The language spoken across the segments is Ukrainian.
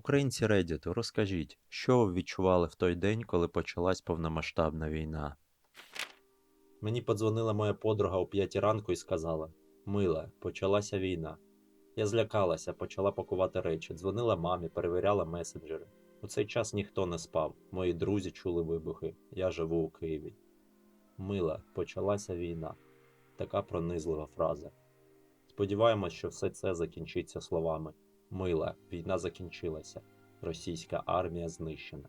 Українці Reddit, розкажіть, що ви відчували в той день, коли почалась повномасштабна війна? Мені подзвонила моя подруга о п'ятій ранку і сказала: Мила, почалася війна. Я злякалася, почала пакувати речі, дзвонила мамі, перевіряла месенджери. У цей час ніхто не спав. Мої друзі чули вибухи. Я живу у Києві. Мила, почалася війна. Така пронизлива фраза. Сподіваємось, що все це закінчиться словами. Мила, війна закінчилася. Російська армія знищена.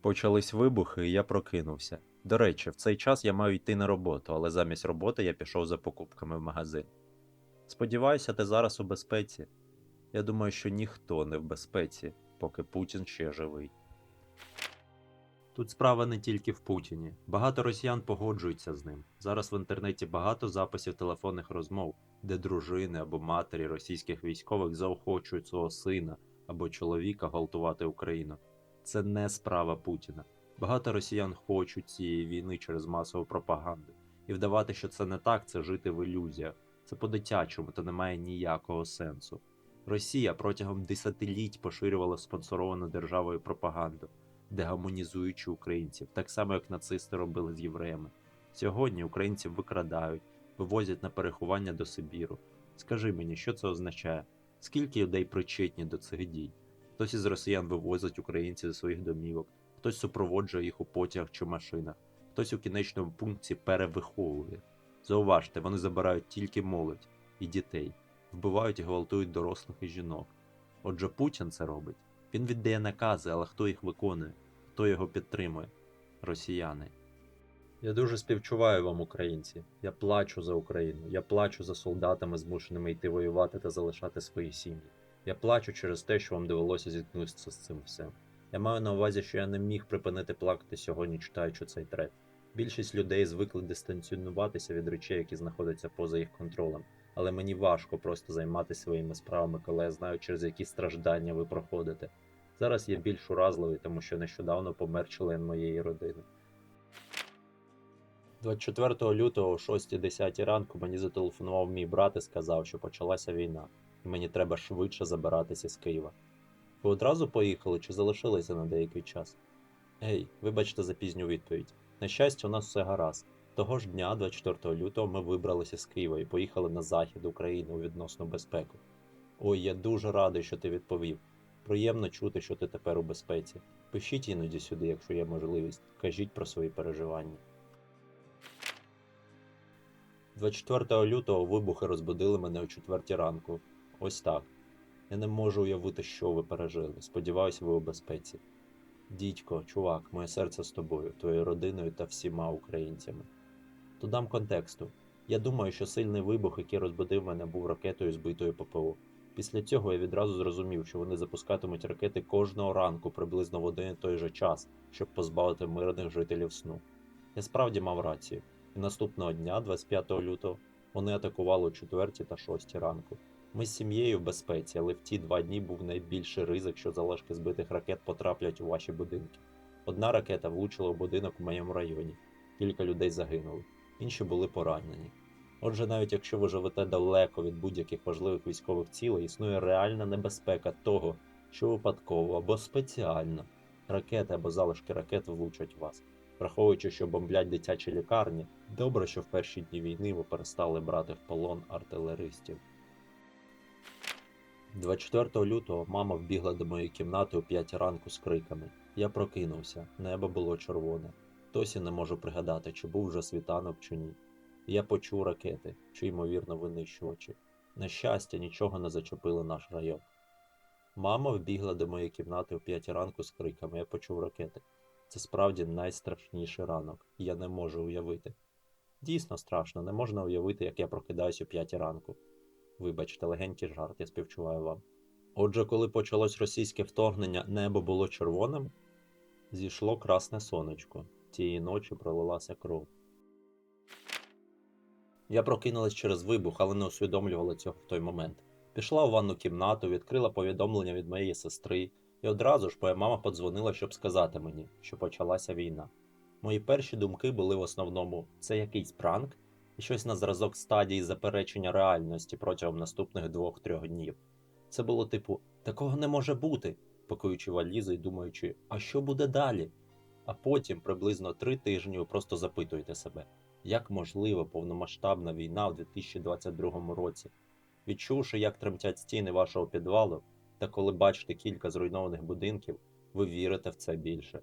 Почались вибухи, і я прокинувся. До речі, в цей час я маю йти на роботу, але замість роботи я пішов за покупками в магазин. Сподіваюся, ти зараз у безпеці. Я думаю, що ніхто не в безпеці, поки Путін ще живий. Тут справа не тільки в Путіні. Багато росіян погоджуються з ним. Зараз в інтернеті багато записів телефонних розмов, де дружини або матері російських військових заохочують свого сина або чоловіка гвалтувати Україну. Це не справа Путіна. Багато росіян хочуть цієї війни через масову пропаганду. І вдавати, що це не так, це жити в ілюзіях. Це по-дитячому та не має ніякого сенсу. Росія протягом десятиліть поширювала спонсоровану державою пропаганду, дегуманізуючи українців, так само як нацисти робили з євреями. Сьогодні українців викрадають, вивозять на переховання до Сибіру. Скажи мені, що це означає? Скільки людей причетні до цих дій? Хтось із росіян вивозить українців зі своїх домівок, хтось супроводжує їх у потягах чи машинах, хтось у кінечному пункті перевиховує. Зауважте, вони забирають тільки молодь і дітей, вбивають і гвалтують дорослих і жінок. Отже, Путін це робить. Він віддає накази, але хто їх виконує, хто його підтримує? Росіяни. Я дуже співчуваю вам, українці. Я плачу за Україну. Я плачу за солдатами, змушеними йти воювати та залишати свої сім'ї. Я плачу через те, що вам довелося зіткнутися з цим всім. Я маю на увазі, що я не міг припинити плакати сьогодні, читаючи цей трет. Більшість людей звикли дистанціонуватися від речей, які знаходяться поза їх контролем, але мені важко просто займатися своїми справами, коли я знаю, через які страждання ви проходите. Зараз я більш уразливий, тому що нещодавно помер член моєї родини. 24 лютого о 6.10 ранку мені зателефонував мій брат і сказав, що почалася війна, і мені треба швидше забиратися з Києва. Ви одразу поїхали чи залишилися на деякий час? Ей, вибачте за пізню відповідь. На щастя, у нас все гаразд. Того ж дня, 24 лютого, ми вибралися з Києва і поїхали на захід України у відносну безпеку. Ой, я дуже радий, що ти відповів. Приємно чути, що ти тепер у безпеці. Пишіть іноді сюди, якщо є можливість. Кажіть про свої переживання. 24 лютого вибухи розбудили мене о 4 ранку. Ось так. Я не можу уявити, що ви пережили. Сподіваюся, ви у безпеці. Дідько, чувак, моє серце з тобою, твоєю родиною та всіма українцями. Додам контексту. Я думаю, що сильний вибух, який розбудив мене, був ракетою збитою ППО. Після цього я відразу зрозумів, що вони запускатимуть ракети кожного ранку приблизно в один і той же час, щоб позбавити мирних жителів сну. Я справді мав рацію, і наступного дня, 25 лютого, вони атакували о 4 та 6 ранку. Ми з сім'єю в безпеці, але в ті два дні був найбільший ризик, що залишки збитих ракет потраплять у ваші будинки. Одна ракета влучила в будинок у моєму районі, кілька людей загинули, інші були поранені. Отже, навіть якщо ви живете далеко від будь-яких важливих військових цілей, існує реальна небезпека того, що випадково або спеціально ракети або залишки ракет влучать вас. Враховуючи, що бомблять дитячі лікарні, добре, що в перші дні війни ви перестали брати в полон артилеристів. 24 лютого мама вбігла до моєї кімнати о 5 ранку з криками. Я прокинувся, небо було червоне. Досі не можу пригадати, чи був вже світанок чи ні. Я почув ракети, чи ймовірно винищувачі. На щастя, нічого не зачепило наш район. Мама вбігла до моєї кімнати о 5 ранку з криками. Я почув ракети. Це справді найстрашніший ранок, і я не можу уявити. Дійсно страшно, не можна уявити, як я прокидаюсь о 5 ранку. Вибачте, легенький жарт, я співчуваю вам. Отже, коли почалось російське вторгнення, небо було червоним, зійшло красне сонечко. Тієї ночі пролилася кров. Я прокинулась через вибух, але не усвідомлювала цього в той момент. Пішла у ванну кімнату, відкрила повідомлення від моєї сестри, і одразу ж моя мама подзвонила, щоб сказати мені, що почалася війна. Мої перші думки були в основному: це якийсь пранк і щось на зразок стадії заперечення реальності протягом наступних двох-трьох днів. Це було типу: Такого не може бути, пакуючи валізи і думаючи, а що буде далі? А потім приблизно три тижні ви просто запитуєте себе, як можлива повномасштабна війна в 2022 році. Відчувши, як тремтять стіни вашого підвалу, та коли бачите кілька зруйнованих будинків, ви вірите в це більше.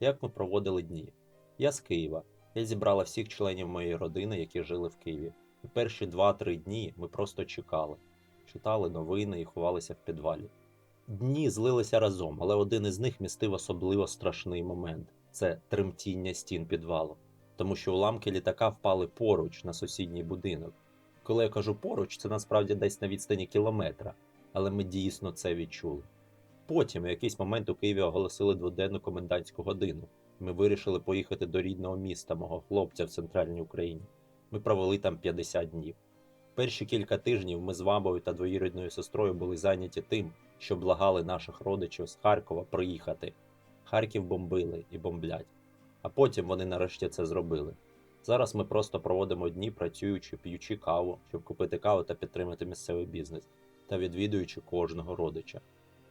Як ми проводили дні? Я з Києва. Я зібрала всіх членів моєї родини, які жили в Києві. І перші 2-3 дні ми просто чекали, читали новини і ховалися в підвалі. Дні злилися разом, але один із них містив особливо страшний момент це тремтіння стін підвалу, тому що уламки літака впали поруч на сусідній будинок. Коли я кажу поруч, це насправді десь на відстані кілометра, але ми дійсно це відчули. Потім, в якийсь момент у Києві оголосили дводенну комендантську годину. Ми вирішили поїхати до рідного міста мого хлопця в центральній Україні. Ми провели там 50 днів. Перші кілька тижнів ми з мамою та двоюрідною сестрою були зайняті тим, що благали наших родичів з Харкова приїхати. Харків бомбили і бомблять. А потім вони нарешті це зробили. Зараз ми просто проводимо дні, працюючи, п'ючи каву, щоб купити каву та підтримати місцевий бізнес, та відвідуючи кожного родича.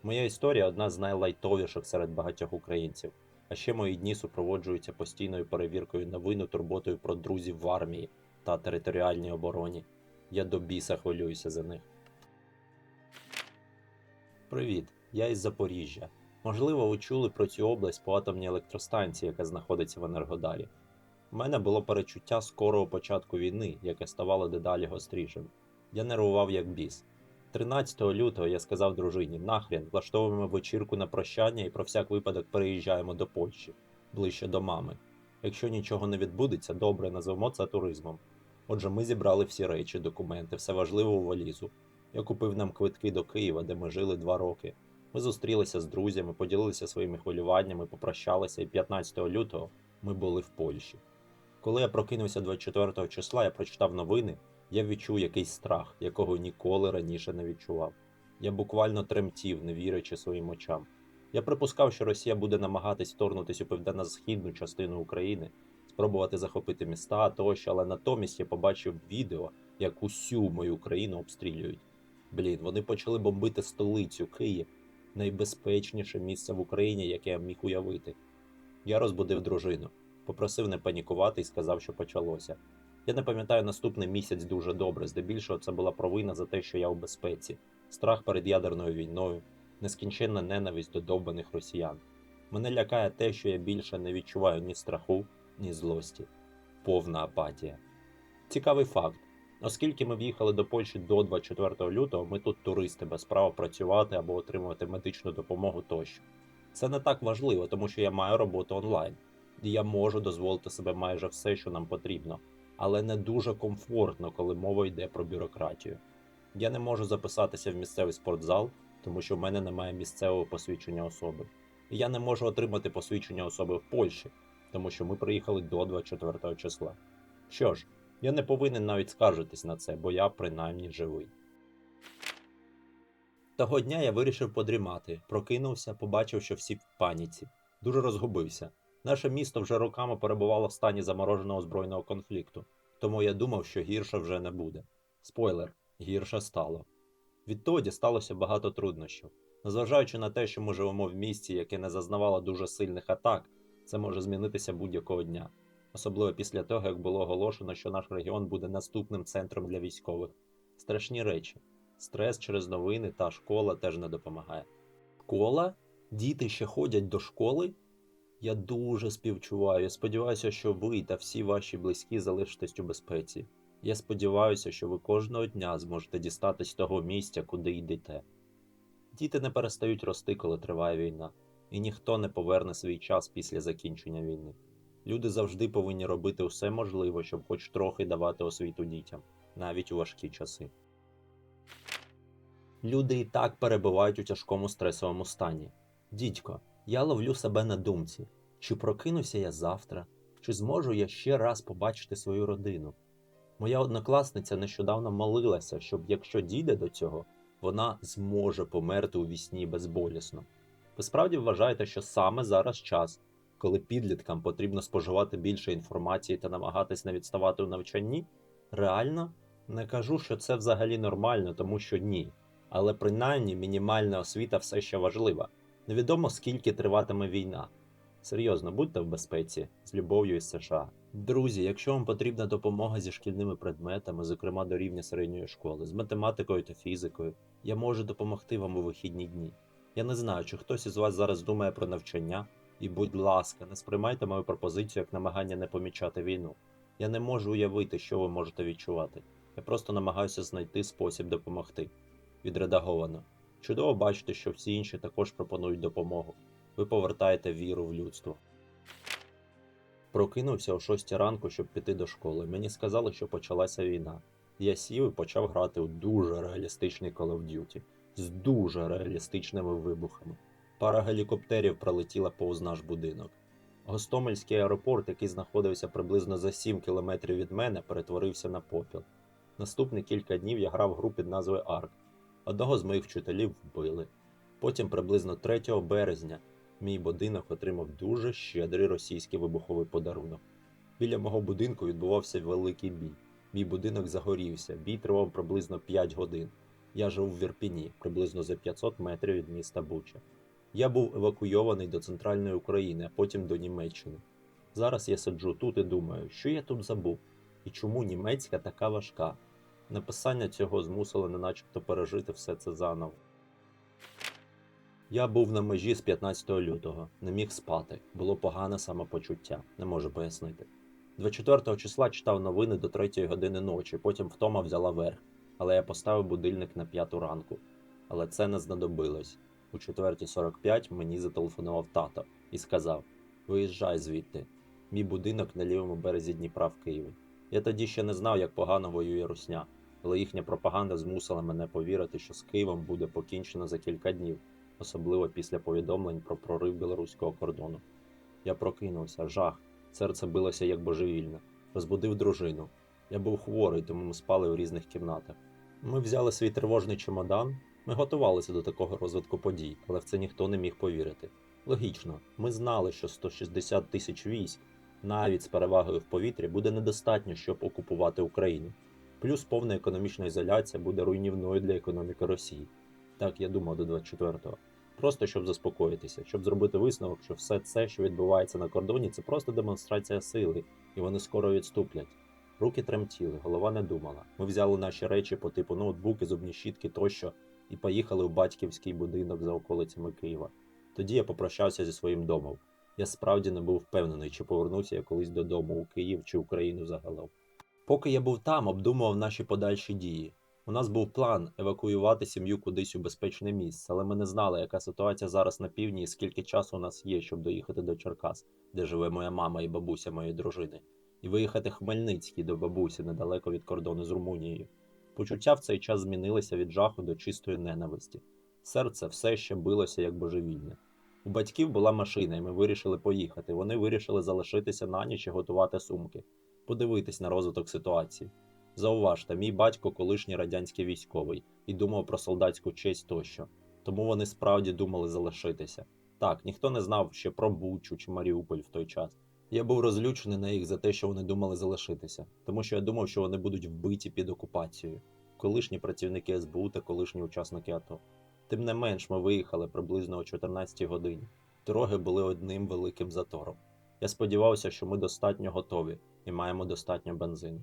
Моя історія одна з найлайтовіших серед багатьох українців. А ще мої дні супроводжуються постійною перевіркою новин, турботою про друзів в армії та територіальній обороні. Я до біса хвилююся за них. Привіт, я із Запоріжжя. Можливо, ви чули про цю область по атомній електростанції, яка знаходиться в Енергодарі. У мене було перечуття скорого початку війни, яке ставало дедалі гострішим. Я нервував як біс. 13 лютого я сказав дружині: нахрен, влаштовуємо вечірку на прощання і про всяк випадок переїжджаємо до Польщі, ближче до мами. Якщо нічого не відбудеться, добре, назвемо це туризмом. Отже, ми зібрали всі речі, документи, все важливе у валізу. Я купив нам квитки до Києва, де ми жили два роки. Ми зустрілися з друзями, поділилися своїми хвилюваннями, попрощалися, і 15 лютого ми були в Польщі. Коли я прокинувся 24 числа, я прочитав новини, я відчув якийсь страх, якого ніколи раніше не відчував. Я буквально тремтів, не вірячи своїм очам. Я припускав, що Росія буде намагатись вторгнутися у південно-східну частину України, спробувати захопити міста тощо, але натомість я побачив відео, як усю мою країну обстрілюють. Блін, вони почали бомбити столицю Київ, найбезпечніше місце в Україні, яке я міг уявити. Я розбудив дружину, попросив не панікувати і сказав, що почалося. Я не пам'ятаю наступний місяць дуже добре. Здебільшого це була провина за те, що я у безпеці, страх перед ядерною війною, нескінченна ненависть до довбаних росіян. Мене лякає те, що я більше не відчуваю ні страху, ні злості. Повна апатія. Цікавий факт. Оскільки ми в'їхали до Польщі до 24 лютого, ми тут туристи без права працювати або отримувати медичну допомогу тощо. Це не так важливо, тому що я маю роботу онлайн, і я можу дозволити себе майже все, що нам потрібно, але не дуже комфортно, коли мова йде про бюрократію. Я не можу записатися в місцевий спортзал, тому що в мене немає місцевого посвідчення особи. І я не можу отримати посвідчення особи в Польщі, тому що ми приїхали до 24 числа. Що ж, я не повинен навіть скаржитись на це, бо я принаймні живий. Того дня я вирішив подрімати, прокинувся, побачив, що всі в паніці. Дуже розгубився. Наше місто вже роками перебувало в стані замороженого збройного конфлікту, тому я думав, що гірше вже не буде. Спойлер, гірше стало. Відтоді сталося багато труднощів. Незважаючи на те, що ми живемо в місті, яке не зазнавало дуже сильних атак, це може змінитися будь-якого дня. Особливо після того, як було оголошено, що наш регіон буде наступним центром для військових. Страшні речі. Стрес через новини та школа теж не допомагає. Школа? Діти ще ходять до школи? Я дуже співчуваю. Сподіваюся, що ви та всі ваші близькі залишитесь у безпеці. Я сподіваюся, що ви кожного дня зможете дістатись того місця, куди йдете. Діти не перестають рости, коли триває війна, і ніхто не поверне свій час після закінчення війни. Люди завжди повинні робити все можливе, щоб хоч трохи давати освіту дітям, навіть у важкі часи. Люди і так перебувають у тяжкому стресовому стані. Дідько, я ловлю себе на думці, чи прокинуся я завтра, чи зможу я ще раз побачити свою родину. Моя однокласниця нещодавно молилася, щоб якщо дійде до цього, вона зможе померти у вісні безболісно. Ви справді вважаєте, що саме зараз час, коли підліткам потрібно споживати більше інформації та намагатись не відставати у навчанні? Реально? Не кажу, що це взагалі нормально, тому що ні. Але принаймні мінімальна освіта все ще важлива. Невідомо скільки триватиме війна. Серйозно, будьте в безпеці з любов'ю із США. Друзі, якщо вам потрібна допомога зі шкільними предметами, зокрема до рівня середньої школи, з математикою та фізикою, я можу допомогти вам у вихідні дні. Я не знаю, чи хтось із вас зараз думає про навчання, і, будь ласка, не сприймайте мою пропозицію як намагання не помічати війну. Я не можу уявити, що ви можете відчувати. Я просто намагаюся знайти спосіб допомогти. Відредаговано. Чудово бачити, що всі інші також пропонують допомогу. Ви повертаєте віру в людство. Прокинувся о 6 ранку, щоб піти до школи. Мені сказали, що почалася війна. Я сів і почав грати у дуже реалістичний Call of Duty з дуже реалістичними вибухами. Пара гелікоптерів пролетіла повз наш будинок. Гостомельський аеропорт, який знаходився приблизно за 7 кілометрів від мене, перетворився на попіл. Наступні кілька днів я грав гру під назвою Арк. Одного з моїх вчителів вбили. Потім, приблизно 3 березня, мій будинок отримав дуже щедрий російський вибуховий подарунок. Біля мого будинку відбувався великий бій. Мій будинок загорівся, бій тривав приблизно 5 годин. Я жив в Вірпіні, приблизно за 500 метрів від міста Буча. Я був евакуйований до центральної України, а потім до Німеччини. Зараз я сиджу тут і думаю, що я тут забув, і чому німецька така важка. Написання цього змусило неначебто пережити все це заново. Я був на межі з 15 лютого, не міг спати, було погане самопочуття, не можу пояснити. 24 числа читав новини до 3 години ночі, потім втома взяла верх, але я поставив будильник на 5 ранку. Але це не знадобилось. У 4.45 мені зателефонував тато і сказав: Виїжджай звідти. Мій будинок на лівому березі Дніпра в Києві. Я тоді ще не знав, як погано воює Русня, але їхня пропаганда змусила мене повірити, що з Києвом буде покінчено за кілька днів, особливо після повідомлень про прорив білоруського кордону. Я прокинувся, жах, серце билося як божевільне, розбудив дружину. Я був хворий, тому ми спали у різних кімнатах. Ми взяли свій тривожний чемодан. Ми готувалися до такого розвитку подій, але в це ніхто не міг повірити. Логічно, ми знали, що 160 тисяч військ, навіть з перевагою в повітрі, буде недостатньо, щоб окупувати Україну. Плюс повна економічна ізоляція буде руйнівною для економіки Росії. Так я думав до 24-го. Просто щоб заспокоїтися, щоб зробити висновок, що все це, що відбувається на кордоні, це просто демонстрація сили, і вони скоро відступлять. Руки тремтіли, голова не думала. Ми взяли наші речі по типу ноутбуки, зубні щітки тощо і поїхали в батьківський будинок за околицями Києва. Тоді я попрощався зі своїм домом. Я справді не був впевнений, чи повернуся я колись додому у Київ чи Україну загалом. Поки я був там, обдумував наші подальші дії. У нас був план евакуювати сім'ю кудись у безпечне місце, але ми не знали, яка ситуація зараз на півдні і скільки часу у нас є, щоб доїхати до Черкас, де живе моя мама і бабуся моєї дружини, і виїхати Хмельницький до бабусі недалеко від кордону з Румунією. Почуття в цей час змінилися від жаху до чистої ненависті. Серце все ще билося як божевільне. У батьків була машина, і ми вирішили поїхати. Вони вирішили залишитися на ніч і готувати сумки, подивитись на розвиток ситуації. Зауважте, мій батько колишній радянський військовий і думав про солдатську честь тощо, тому вони справді думали залишитися. Так, ніхто не знав ще про Бучу чи Маріуполь в той час. Я був розлючений на їх за те, що вони думали залишитися, тому що я думав, що вони будуть вбиті під окупацією, колишні працівники СБУ та колишні учасники АТО. Тим не менш, ми виїхали приблизно о 14 годині. Дороги були одним великим затором. Я сподівався, що ми достатньо готові і маємо достатньо бензину.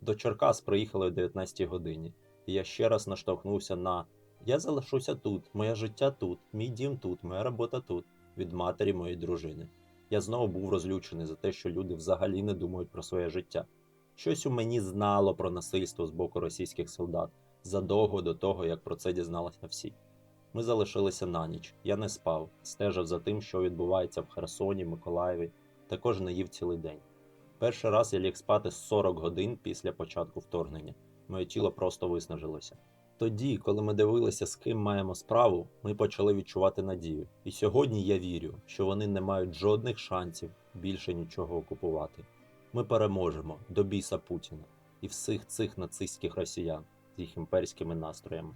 До Черкас приїхали о 19 годині, і я ще раз наштовхнувся на Я залишуся тут, моє життя тут, мій дім тут, моя робота тут від матері моєї дружини. Я знову був розлючений за те, що люди взагалі не думають про своє життя. Щось у мені знало про насильство з боку російських солдат задовго до того, як про це дізналися всі. Ми залишилися на ніч. Я не спав, стежив за тим, що відбувається в Херсоні, Миколаєві, також не їв цілий день. Перший раз я ліг спати 40 годин після початку вторгнення. Моє тіло просто виснажилося. Тоді, коли ми дивилися, з ким маємо справу, ми почали відчувати надію. І сьогодні я вірю, що вони не мають жодних шансів більше нічого окупувати. Ми переможемо до біса Путіна і всіх цих нацистських росіян з їх імперськими настроями.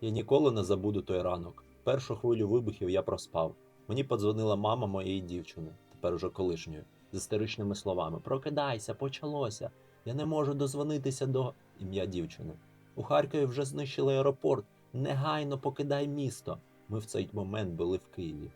Я ніколи не забуду той ранок. Першу хвилю вибухів я проспав. Мені подзвонила мама моєї дівчини, тепер уже колишньої, з істеричними словами: Прокидайся, почалося! Я не можу дозвонитися до ім'я дівчини. У Харкові вже знищили аеропорт. Негайно покидай місто. Ми в цей момент були в Києві.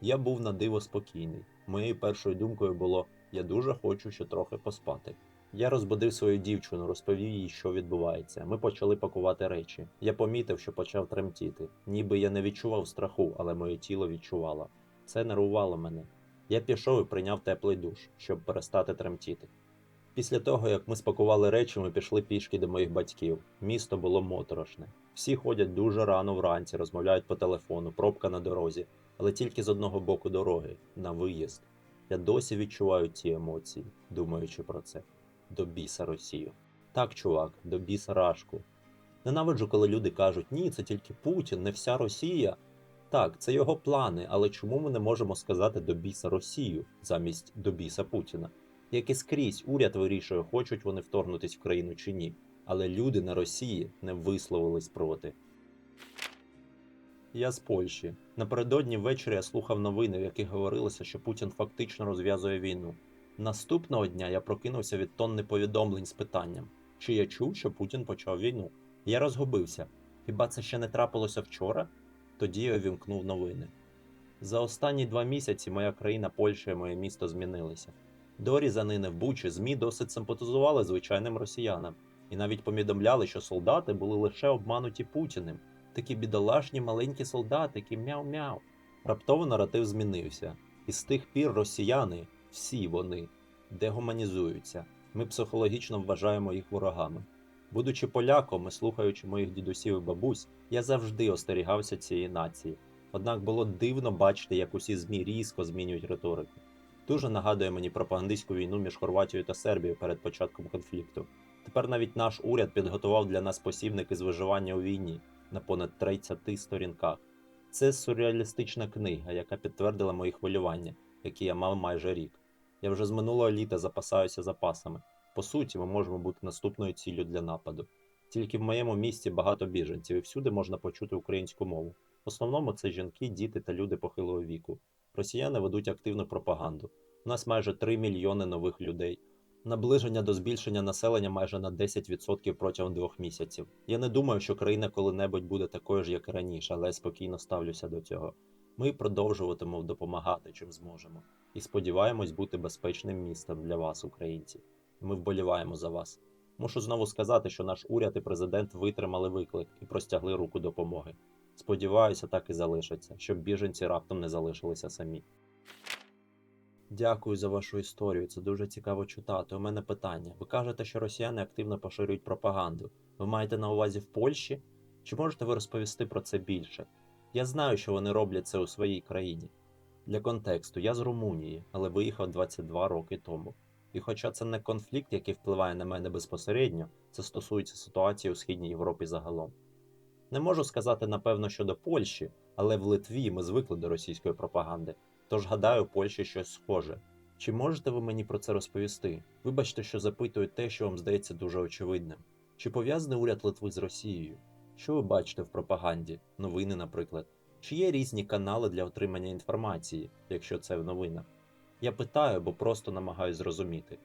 Я був на диво спокійний. Моєю першою думкою було: я дуже хочу ще трохи поспати. Я розбудив свою дівчину, розповів їй, що відбувається. Ми почали пакувати речі. Я помітив, що почав тремтіти. Ніби я не відчував страху, але моє тіло відчувало. Це нервувало мене. Я пішов і прийняв теплий душ, щоб перестати тремтіти. Після того, як ми спакували речі, ми пішли пішки до моїх батьків. Місто було моторошне. Всі ходять дуже рано вранці, розмовляють по телефону, пробка на дорозі, але тільки з одного боку дороги, на виїзд. Я досі відчуваю ці емоції, думаючи про це. До біса Росію. Так, чувак, до біса Рашку. Ненавиджу, коли люди кажуть, ні, це тільки Путін, не вся Росія. Так, це його плани, але чому ми не можемо сказати до біса Росію замість до біса Путіна? Як і скрізь уряд вирішує, хочуть вони вторгнутись в країну чи ні. Але люди на Росії не висловились проти. Я з Польщі. Напередодні ввечері я слухав новини, в яких говорилося, що Путін фактично розв'язує війну. Наступного дня я прокинувся від тонни повідомлень з питанням, чи я чув, що Путін почав війну. Я розгубився. Хіба це ще не трапилося вчора? Тоді я вімкнув новини. За останні два місяці моя країна Польща і моє місто змінилися. До різанини в Бучі ЗМІ досить симпатизували звичайним росіянам і навіть повідомляли, що солдати були лише обмануті Путіним. Такі бідолашні маленькі солдатики, мяу-мяу. Раптово наратив змінився, і з тих пір росіяни, всі вони, дегуманізуються. Ми психологічно вважаємо їх ворогами. Будучи поляком і слухаючи моїх дідусів і бабусь, я завжди остерігався цієї нації. Однак було дивно бачити, як усі ЗМІ різко змінюють риторику. Дуже нагадує мені пропагандистську війну між Хорватією та Сербією перед початком конфлікту. Тепер навіть наш уряд підготував для нас посібники з виживання у війні на понад 30 сторінках. Це сюрреалістична книга, яка підтвердила мої хвилювання, які я мав майже рік. Я вже з минулого літа запасаюся запасами. По суті, ми можемо бути наступною ціллю для нападу. Тільки в моєму місті багато біженців і всюди можна почути українську мову. В основному це жінки, діти та люди похилого віку. Росіяни ведуть активну пропаганду. У нас майже 3 мільйони нових людей. Наближення до збільшення населення майже на 10% протягом двох місяців. Я не думаю, що країна коли-небудь буде такою ж, як і раніше, але я спокійно ставлюся до цього. Ми продовжуватимемо допомагати, чим зможемо, і сподіваємось бути безпечним містом для вас, українці. Ми вболіваємо за вас. Мушу знову сказати, що наш уряд і президент витримали виклик і простягли руку допомоги. Сподіваюся, так і залишиться, щоб біженці раптом не залишилися самі. Дякую за вашу історію. Це дуже цікаво читати. У мене питання. Ви кажете, що росіяни активно поширюють пропаганду. Ви маєте на увазі в Польщі? Чи можете ви розповісти про це більше? Я знаю, що вони роблять це у своїй країні. Для контексту, я з Румунії, але виїхав 22 роки тому. І хоча це не конфлікт, який впливає на мене безпосередньо, це стосується ситуації у Східній Європі загалом. Не можу сказати напевно щодо Польщі, але в Литві ми звикли до російської пропаганди, тож гадаю, Польщі щось схоже. Чи можете ви мені про це розповісти? Вибачте, що запитую те, що вам здається дуже очевидним. Чи пов'язаний уряд Литви з Росією? Що ви бачите в пропаганді? Новини, наприклад? Чи є різні канали для отримання інформації, якщо це в новинах? Я питаю, бо просто намагаюсь зрозуміти.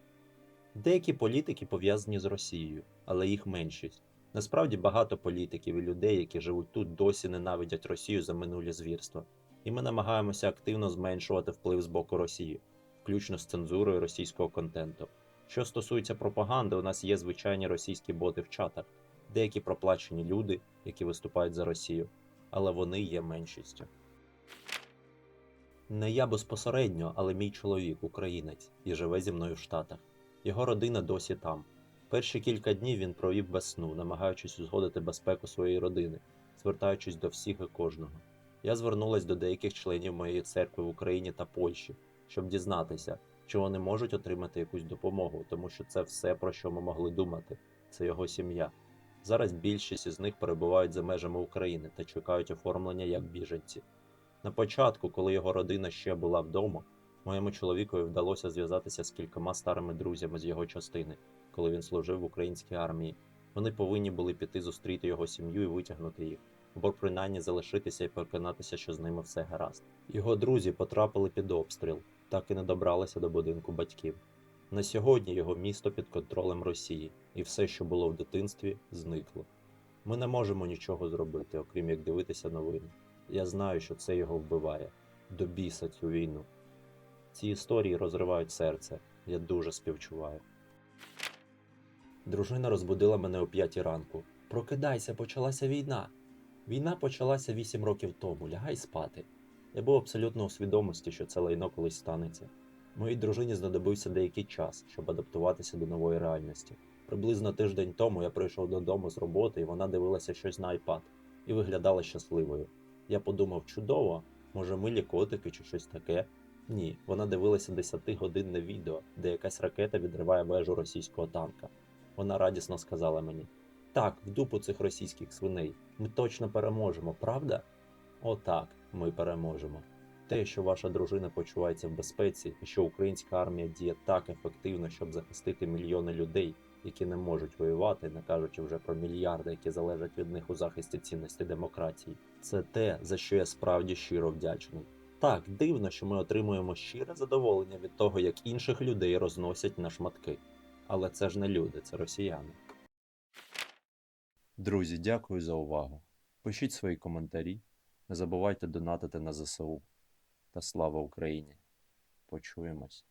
Деякі політики пов'язані з Росією, але їх меншість. Насправді багато політиків і людей, які живуть тут, досі ненавидять Росію за минулі звірства. І ми намагаємося активно зменшувати вплив з боку Росії, включно з цензурою російського контенту. Що стосується пропаганди, у нас є звичайні російські боти в чатах, деякі проплачені люди, які виступають за Росію, але вони є меншістю. Не я безпосередньо, але мій чоловік, українець, і живе зі мною в Штатах. Його родина досі там. Перші кілька днів він провів без сну, намагаючись узгодити безпеку своєї родини, звертаючись до всіх і кожного. Я звернулась до деяких членів моєї церкви в Україні та Польщі, щоб дізнатися, чи вони можуть отримати якусь допомогу, тому що це все, про що ми могли думати, це його сім'я. Зараз більшість із них перебувають за межами України та чекають оформлення як біженці. На початку, коли його родина ще була вдома, моєму чоловікові вдалося зв'язатися з кількома старими друзями з його частини, коли він служив в українській армії. Вони повинні були піти зустріти його сім'ю і витягнути їх, або принаймні залишитися і переконатися, що з ними все гаразд. Його друзі потрапили під обстріл, так і не добралися до будинку батьків. На сьогодні його місто під контролем Росії, і все, що було в дитинстві, зникло. Ми не можемо нічого зробити, окрім як дивитися новини. Я знаю, що це його вбиває. До біса цю війну. Ці історії розривають серце. Я дуже співчуваю. Дружина розбудила мене о п'ятій ранку. Прокидайся, почалася війна. Війна почалася вісім років тому, лягай спати. Я був абсолютно у свідомості, що це лайно колись станеться. Моїй дружині знадобився деякий час, щоб адаптуватися до нової реальності. Приблизно тиждень тому я прийшов додому з роботи, і вона дивилася щось на iPad і виглядала щасливою. Я подумав, чудово, може милі котики чи щось таке. Ні, вона дивилася 10-годинне відео, де якась ракета відриває вежу російського танка. Вона радісно сказала мені: Так, в дупу цих російських свиней. Ми точно переможемо, правда? Отак, ми переможемо. Те, що ваша дружина почувається в безпеці, і що українська армія діє так ефективно, щоб захистити мільйони людей, які не можуть воювати, не кажучи вже про мільярди, які залежать від них у захисті цінності демократії. Це те, за що я справді щиро вдячний. Так, дивно, що ми отримуємо щире задоволення від того, як інших людей розносять на шматки. Але це ж не люди, це росіяни. Друзі, дякую за увагу. Пишіть свої коментарі. Не забувайте донатити на ЗСУ. Та слава Україні! Почуємось.